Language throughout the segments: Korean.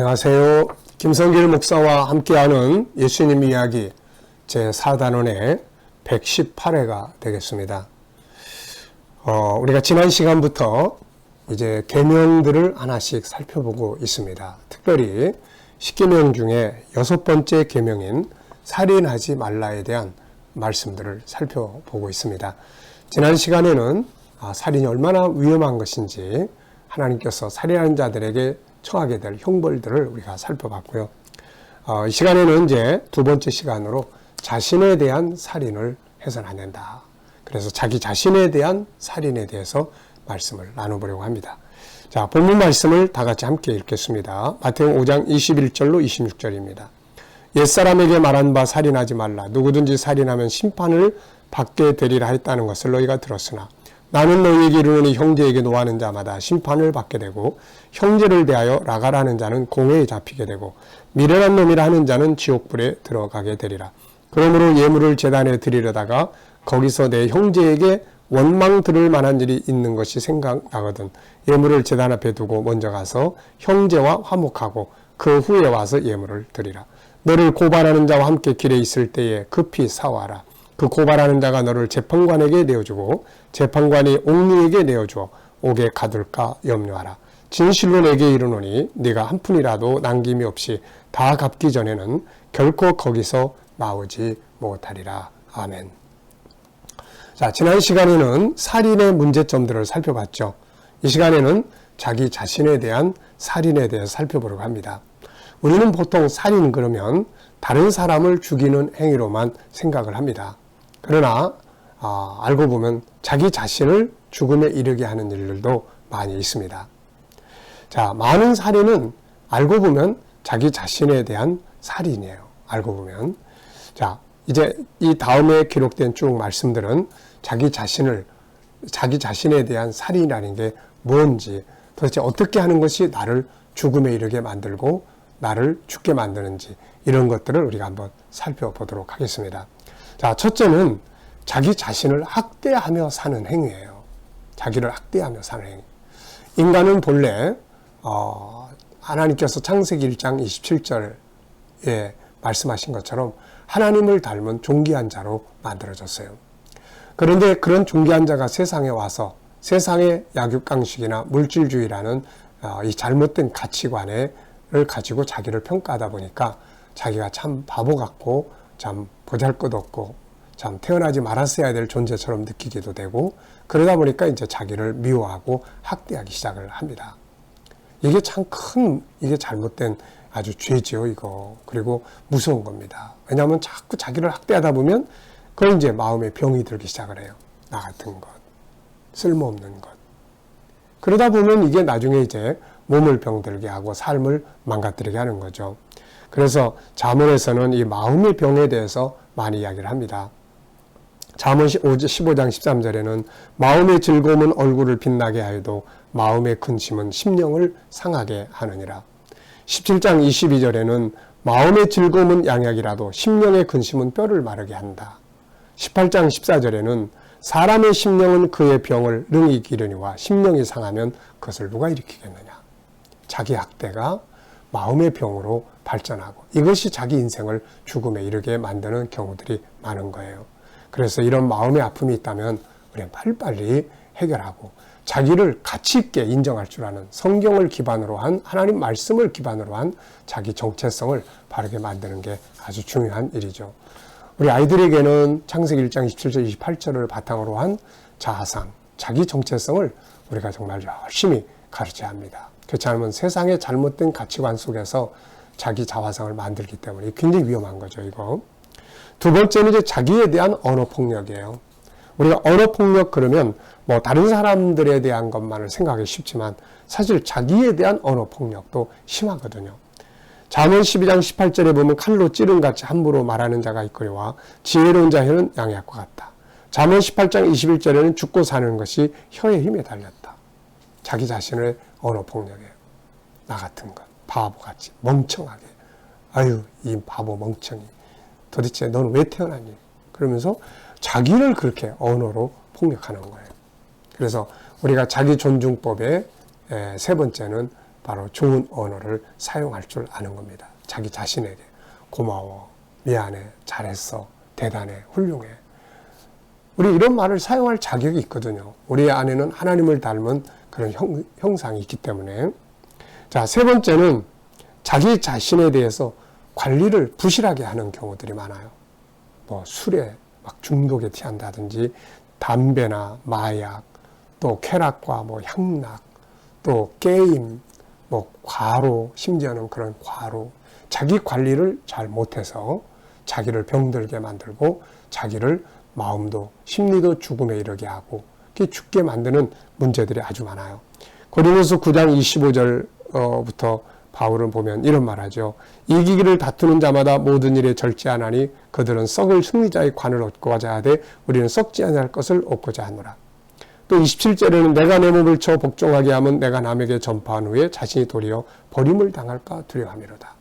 안녕하세요. 김성길 목사와 함께하는 예수님 이야기 제4단원의 118회가 되겠습니다. 어, 우리가 지난 시간부터 이제 계명들을 하나씩 살펴보고 있습니다. 특별히 10계명 중에 여섯 번째 계명인 살인하지 말라에 대한 말씀들을 살펴보고 있습니다. 지난 시간에는 아, 살인이 얼마나 위험한 것인지 하나님께서 살인하는 자들에게 처하게 될 형벌들을 우리가 살펴봤고요. 어, 이 시간에는 이제 두 번째 시간으로 자신에 대한 살인을 해서는 안 된다. 그래서 자기 자신에 대한 살인에 대해서 말씀을 나눠보려고 합니다. 자, 본문 말씀을 다 같이 함께 읽겠습니다. 마태복 5장 21절로 26절입니다. 옛사람에게 말한 바 살인하지 말라. 누구든지 살인하면 심판을 받게 되리라 했다는 것을 너희가 들었으나 나는 너희에게 이르노니 형제에게 노하는 자마다 심판을 받게 되고 형제를 대하여 라가라는 자는 공회에 잡히게 되고 미련한 놈이라 하는 자는 지옥불에 들어가게 되리라. 그러므로 예물을 재단에 드리려다가 거기서 내 형제에게 원망 들을 만한 일이 있는 것이 생각나거든 예물을 재단 앞에 두고 먼저 가서 형제와 화목하고 그 후에 와서 예물을 드리라. 너를 고발하는 자와 함께 길에 있을 때에 급히 사와라. 그 고발하는 자가 너를 재판관에게 내어주고 재판관이 옥리에게 내어주어 옥에 가둘까 염려하라. 진실로 내게 이르노니 네가 한 푼이라도 남김이 없이 다 갚기 전에는 결코 거기서 나오지 못하리라. 아멘. 자, 지난 시간에는 살인의 문제점들을 살펴봤죠. 이 시간에는 자기 자신에 대한 살인에 대해서 살펴보려고 합니다. 우리는 보통 살인 그러면 다른 사람을 죽이는 행위로만 생각을 합니다. 그러나 어, 알고 보면 자기 자신을 죽음에 이르게 하는 일들도 많이 있습니다. 자, 많은 살인은 알고 보면 자기 자신에 대한 살인이에요. 알고 보면. 자, 이제 이 다음에 기록된 쭉 말씀들은 자기 자신을, 자기 자신에 대한 살인이라는 게 뭔지, 도대체 어떻게 하는 것이 나를 죽음에 이르게 만들고 나를 죽게 만드는지, 이런 것들을 우리가 한번 살펴보도록 하겠습니다. 자, 첫째는 자기 자신을 학대하며 사는 행위예요. 자기를 학대하며 사는 행위. 인간은 본래 어, 하나님께서 창세기 1장 27절에 말씀하신 것처럼 하나님을 닮은 존귀한 자로 만들어졌어요. 그런데 그런 존귀한 자가 세상에 와서 세상의 약육강식이나 물질주의라는 어, 이 잘못된 가치관을 가지고 자기를 평가하다 보니까 자기가 참 바보 같고 참 보잘것없고 참 태어나지 말았어야 될 존재처럼 느끼기도 되고 그러다 보니까 이제 자기를 미워하고 학대하기 시작을 합니다. 이게 참 큰 이게 잘못된 아주 죄지요 이거 그리고 무서운 겁니다. 왜냐하면 자꾸 자기를 학대하다 보면 그걸 이제 마음에 병이 들기 시작을 해요. 나 같은 것, 쓸모없는 것. 그러다 보면 이게 나중에 이제 몸을 병들게 하고 삶을 망가뜨리게 하는 거죠. 그래서 자문에서는 이 마음의 병에 대해서 많이 이야기를 합니다. 자문 15장 13절에는 마음의 즐거움은 얼굴을 빛나게 하여도 마음의 근심은 심령을 상하게 하느니라. 17장 22절에는 마음의 즐거움은 양약이라도 심령의 근심은 뼈를 마르게 한다. 18장 14절에는 사람의 심령은 그의 병을 능히 기르니와 심령이 상하면 그것을 누가 일으키겠느냐. 자기 학대가 마음의 병으로 발전하고 이것이 자기 인생을 죽음에 이르게 만드는 경우들이 많은 거예요. 그래서 이런 마음의 아픔이 있다면 우리는 빨리빨리 해결하고 자기를 가치 있게 인정할 줄 아는 성경을 기반으로 한 하나님 말씀을 기반으로 한 자기 정체성을 바르게 만드는 게 아주 중요한 일이죠. 우리 아이들에게는 창세기 1장 27절 28절을 바탕으로 한 자아상, 자기 정체성을 우리가 정말 열심히 가르쳐야 합니다. 그렇지 세상의 잘못된 가치관 속에서 자기 자화상을 만들기 때문에 굉장히 위험한 거죠, 이거. 두 번째는 이제 자기에 대한 언어 폭력이에요. 우리가 언어 폭력 그러면 뭐 다른 사람들에 대한 것만을 생각하기 쉽지만 사실 자기에 대한 언어 폭력도 심하거든요. 잠언 12장 18절에 보면 칼로 찌른 같이 함부로 말하는 자가 있거니와 지혜로운 자혀는 양약과 같다. 잠언 18장 21절에는 죽고 사는 것이 혀의 힘에 달렸다. 자기 자신을 언어 폭력이에요. 나 같은 것, 바보같이, 멍청하게. 아유, 이 바보 멍청이. 도대체 너는 왜 태어났니? 그러면서 자기를 그렇게 언어로 폭력하는 거예요. 그래서 우리가 자기 존중법의 세 번째는 바로 좋은 언어를 사용할 줄 아는 겁니다. 자기 자신에게 고마워, 미안해, 잘했어, 대단해, 훌륭해. 우리 이런 말을 사용할 자격이 있거든요. 우리 안에는 하나님을 닮은 그런 형, 형상이 있기 때문에. 자, 세 번째는 자기 자신에 대해서 관리를 부실하게 하는 경우들이 많아요. 뭐 술에 막 중독에 취한다든지 담배나 마약, 또 쾌락과 뭐 향락, 또 게임, 뭐 과로, 심지어는 그런 과로, 자기 관리를 잘 못해서 자기를 병들게 만들고 자기를 마음도 심리도 죽음에 이르게 하고 죽게 만드는 문제들이 아주 많아요. 고린도서 9장 25절부터 바울은 보면 이런 말하죠. 이기기를 다투는 자마다 모든 일에 절제하나니 그들은 썩을 승리자의 관을 얻고자 하되 우리는 썩지 않을 것을 얻고자 하노라. 또 27절에는 내가 내 몸을 쳐 복종하게 하면 내가 남에게 전파한 후에 자신이 도리어 버림을 당할까 두려워함이로다.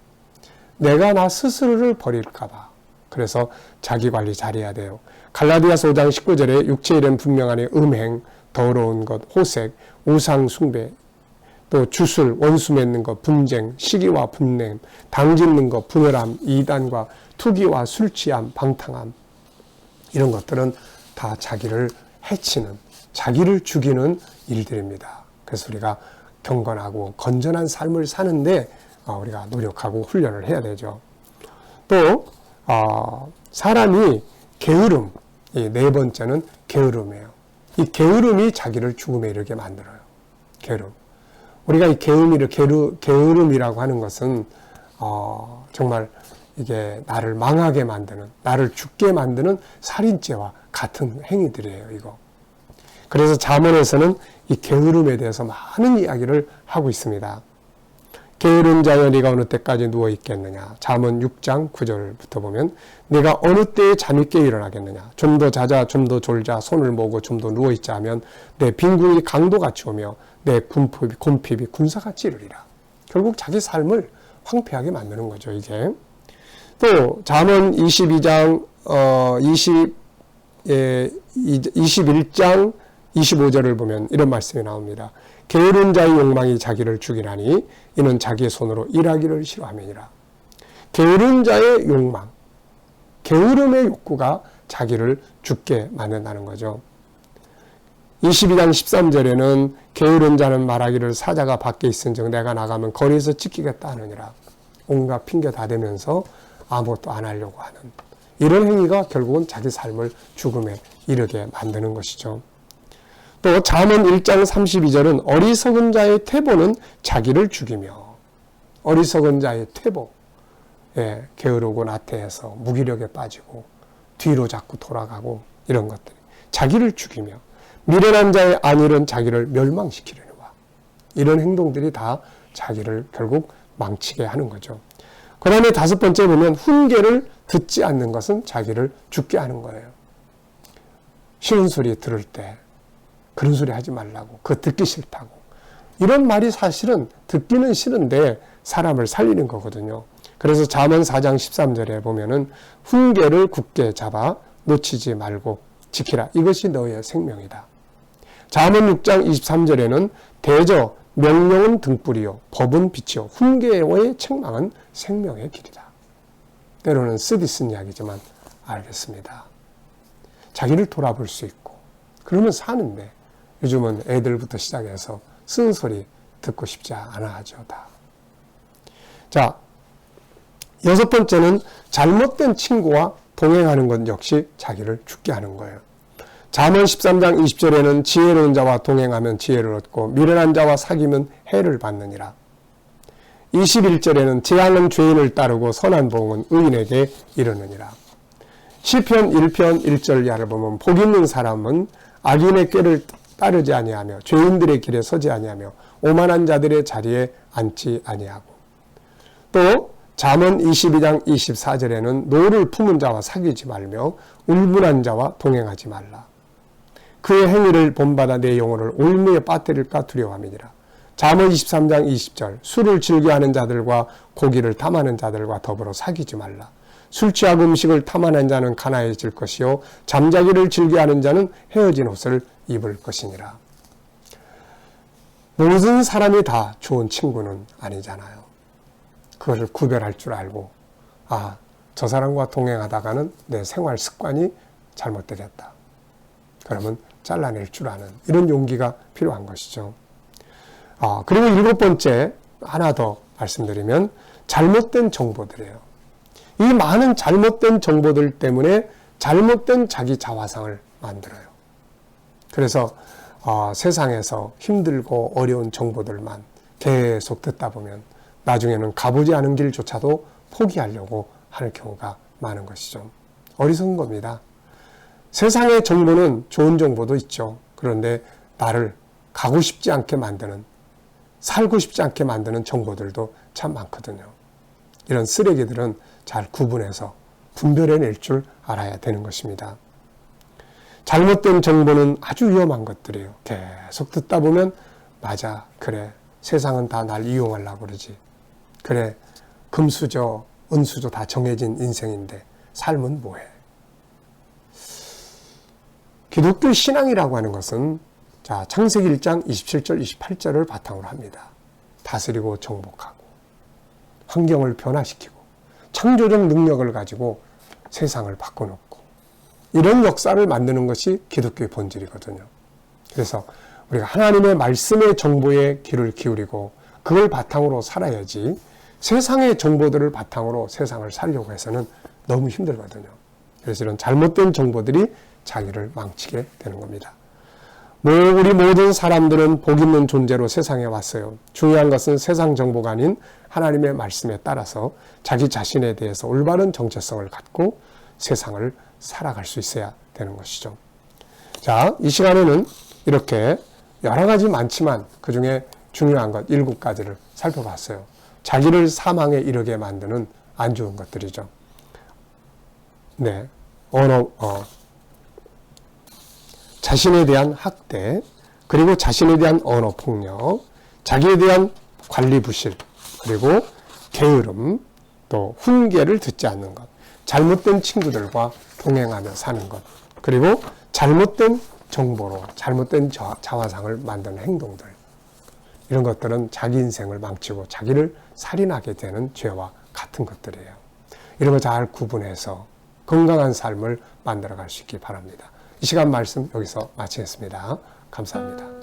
내가 나 스스로를 버릴까봐. 그래서 자기 관리 잘해야 돼요. 갈라디아서 5장 19절에 육체의 이름 분명하니 음행, 더러운 것, 호색, 우상 숭배, 또 주술, 원수 맺는 것, 분쟁, 시기와 분냄, 당짓는 것, 분열함, 이단과 투기와 술 취함, 방탕함 이런 것들은 다 자기를 해치는 자기를 죽이는 일들입니다. 그래서 우리가 경건하고 건전한 삶을 사는데 어, 우리가 노력하고 훈련을 해야 되죠. 또 어, 사람이 게으름, 네 번째는 게으름이에요. 이 게으름이 자기를 죽음에 이르게 만들어요. 게으름. 우리가 이 게으름이를 게으, 게으름이라고 하는 것은 어, 정말 이게 나를 망하게 만드는, 나를 죽게 만드는 살인죄와 같은 행위들이에요. 이거. 그래서 자문에서는 이 게으름에 대해서 많은 이야기를 하고 있습니다. 게으른 자여 네가 어느 때까지 누워 있겠느냐. 잠언 6장 9절부터 보면 네가 어느 때에 잠이 깨 일어나겠느냐. 좀 더 자자 좀 더 졸자 손을 모고 좀 더 누워 있자 하면 내 빈궁이 강도같이 오며 내 곰핍이, 곰핍이 군사같이 이르리라. 결국 자기 삶을 황폐하게 만드는 거죠, 이게. 또 잠언 22장 어 20, 예, 21장 25절을 보면 이런 말씀이 나옵니다. 게으른 자의 욕망이 자기를 죽이나니 이는 자기의 손으로 일하기를 싫어함이니라. 게으른 자의 욕망, 게으름의 욕구가 자기를 죽게 만든다는 거죠. 22장 13절에는 게으른 자는 말하기를 사자가 밖에 있은즉 내가 나가면 거리에서 지키겠다 하느니라. 온갖 핑계 다 대면서 아무것도 안 하려고 하는 이런 행위가 결국은 자기 삶을 죽음에 이르게 만드는 것이죠. 또 잠언 1장 32절은 어리석은 자의 태보는 자기를 죽이며 어리석은 자의 태보 예, 게으르고 나태해서 무기력에 빠지고 뒤로 자꾸 돌아가고 이런 것들 자기를 죽이며 미련한 자의 안일은 자기를 멸망시키려니와 이런 행동들이 다 자기를 결국 망치게 하는 거죠. 그 다음에 다섯 번째 보면 훈계를 듣지 않는 것은 자기를 죽게 하는 거예요. 쉬운 소리 들을 때 그런 소리 하지 말라고. 그거 듣기 싫다고. 이런 말이 사실은 듣기는 싫은데 사람을 살리는 거거든요. 그래서 잠언 4장 13절에 보면은 훈계를 굳게 잡아 놓치지 말고 지키라. 이것이 너의 생명이다. 잠언 6장 23절에는 대저 명령은 등불이요 법은 빛이요 훈계의 책망은 생명의 길이다. 때로는 쓰디 쓴 이야기지만 알겠습니다. 자기를 돌아볼 수 있고 그러면 사는데 요즘은 애들부터 시작해서 쓴소리 듣고 싶지 않아 하죠, 다. 자, 여섯 번째는 잘못된 친구와 동행하는 것 역시 자기를 죽게 하는 거예요. 잠언 13장 20절에는 지혜로운 자와 동행하면 지혜를 얻고 미련한 자와 사귀면 해를 받느니라. 21절에는 재앙은 죄인을 따르고 선한 보응은 의인에게 이르느니라. 시편 1편 1절 야를 보면 복 있는 사람은 악인의 꾀를 따르지 아니하며 죄인들의 길에 서지 아니하며 오만한 자들의 자리에 앉지 아니하고 또 잠언 22장 24절에는 노를 품은 자와 사귀지 말며 울분한 자와 동행하지 말라. 그의 행위를 본받아 내 영혼을 올무에 빠뜨릴까 두려워함이니라. 잠언 23장 20절 술을 즐겨하는 자들과 고기를 탐하는 자들과 더불어 사귀지 말라. 술 취하고 음식을 탐하는 자는 가나해질 것이요 잠자기를 즐겨하는 자는 헤어진 옷을 입을 것이니라. 모든 사람이 다 좋은 친구는 아니잖아요. 그것을 구별할 줄 알고, 아, 저 사람과 동행하다가는 내 생활 습관이 잘못되겠다. 그러면 잘라낼 줄 아는 이런 용기가 필요한 것이죠. 아, 그리고 일곱 번째, 하나 더 말씀드리면, 잘못된 정보들이에요. 이 많은 잘못된 정보들 때문에 잘못된 자기 자화상을 만들어요. 그래서 어, 세상에서 힘들고 어려운 정보들만 계속 듣다 보면 나중에는 가보지 않은 길조차도 포기하려고 하는 경우가 많은 것이죠. 어리석은 겁니다. 세상의 정보는 좋은 정보도 있죠. 그런데 나를 가고 싶지 않게 만드는, 살고 싶지 않게 만드는 정보들도 참 많거든요. 이런 쓰레기들은 잘 구분해서 분별해낼 줄 알아야 되는 것입니다. 잘못된 정보는 아주 위험한 것들이에요. 계속 듣다 보면 맞아 그래 세상은 다 날 이용하려고 그러지. 그래 금수저 은수저 다 정해진 인생인데 삶은 뭐해? 기독교 신앙이라고 하는 것은 자 창세기 1장 27절 28절을 바탕으로 합니다. 다스리고 정복하고 환경을 변화시키고 창조적 능력을 가지고 세상을 바꿔놓고 이런 역사를 만드는 것이 기독교의 본질이거든요. 그래서 우리가 하나님의 말씀의 정보에 귀를 기울이고 그걸 바탕으로 살아야지 세상의 정보들을 바탕으로 세상을 살려고 해서는 너무 힘들거든요. 그래서 이런 잘못된 정보들이 자기를 망치게 되는 겁니다. 뭐 우리 모든 사람들은 복 있는 존재로 세상에 왔어요. 중요한 것은 세상 정보가 아닌 하나님의 말씀에 따라서 자기 자신에 대해서 올바른 정체성을 갖고 세상을 살아갈 수 있어야 되는 것이죠. 자, 이 시간에는 이렇게 여러 가지 많지만 그 중에 중요한 것 일곱 가지를 살펴봤어요. 자기를 사망에 이르게 만드는 안 좋은 것들이죠. 네. 언어, 어, 자신에 대한 학대, 그리고 자신에 대한 언어 폭력, 자기에 대한 관리 부실, 그리고 게으름, 또 훈계를 듣지 않는 것, 잘못된 친구들과 동행하며 사는 것, 그리고 잘못된 정보로 잘못된 자화상을 만드는 행동들, 이런 것들은 자기 인생을 망치고 자기를 살인하게 되는 죄와 같은 것들이에요. 이런 걸잘 구분해서 건강한 삶을 만들어 갈 수 있기 바랍니다. 이 시간 말씀 여기서 마치겠습니다. 감사합니다.